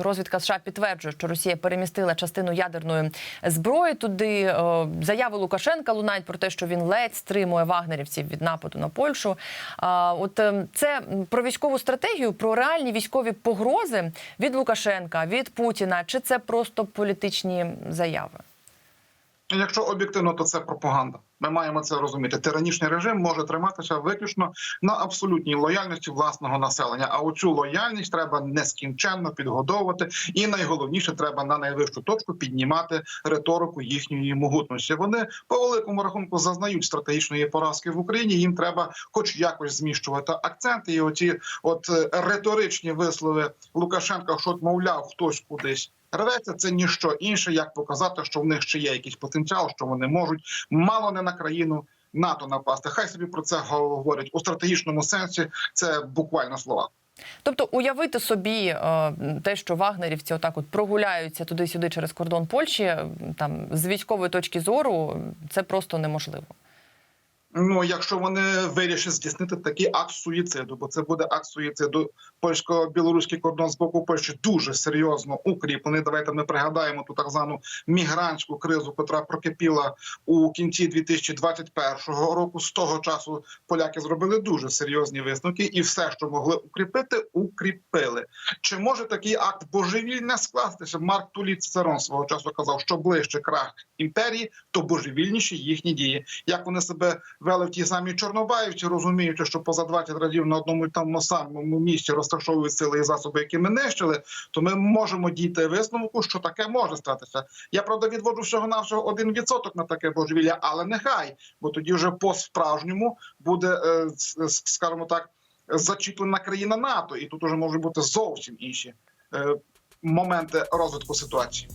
Розвідка США підтверджує, що Росія перемістила частину ядерної зброї туди. Заяви Лукашенка лунають про те, що він ледь стримує вагнерівців від нападу на Польщу. От е, це про військову стратегію, про реальні військові погрози від Лукашенка, від Путіна, чи це просто політичні заяви? Якщо об'єктивно, то це пропаганда. Ми маємо це розуміти. Тиранічний режим може триматися виключно на абсолютній лояльності власного населення. А оцю лояльність треба нескінченно підгодовувати, і найголовніше треба на найвищу точку піднімати риторику їхньої могутності. Вони по великому рахунку зазнають стратегічної поразки в Україні. Їм треба, хоч якось, зміщувати акценти. І оці от е, риторичні вислови Лукашенка, що мовляв, хтось кудись. Рветься це ніщо інше, як показати, що в них ще є якийсь потенціал, що вони можуть мало не на країну НАТО напасти. Хай собі про це говорять у стратегічному сенсі. Це буквально слова. Тобто уявити собі е, те, що вагнерівці отак от прогуляються туди-сюди через кордон Польщі, там з військової точки зору, це просто неможливо. Ну, якщо вони вирішать здійснити такий акт суїциду, бо це буде акт суїциду, польсько-білоруський кордон з боку Польщі дуже серйозно укріплений. Давайте ми пригадаємо ту так звану мігрантську кризу, яка прокипіла у кінці 2021 року. З того часу поляки зробили дуже серйозні висновки, і все, що могли укріпити, укріпили. Чи може такий акт божевільне скластися? Марк Тулі Цицерон свого часу казав, що ближче крах імперії, то божевільніші їхні дії. Як вони себе вели в тій самій Чорнобаївці, розуміючи, що поза 20 разів на одному тому самому місці розташовують сили і засоби, які ми нищили, то ми можемо дійти висновку, що таке може статися. Я правда відводжу всього навсього один відсоток на таке божевілля, але нехай, бо тоді вже по справжньому буде, е, скажімо так, зачіплена країна НАТО, і тут уже можуть бути зовсім інші е, моменти розвитку ситуації.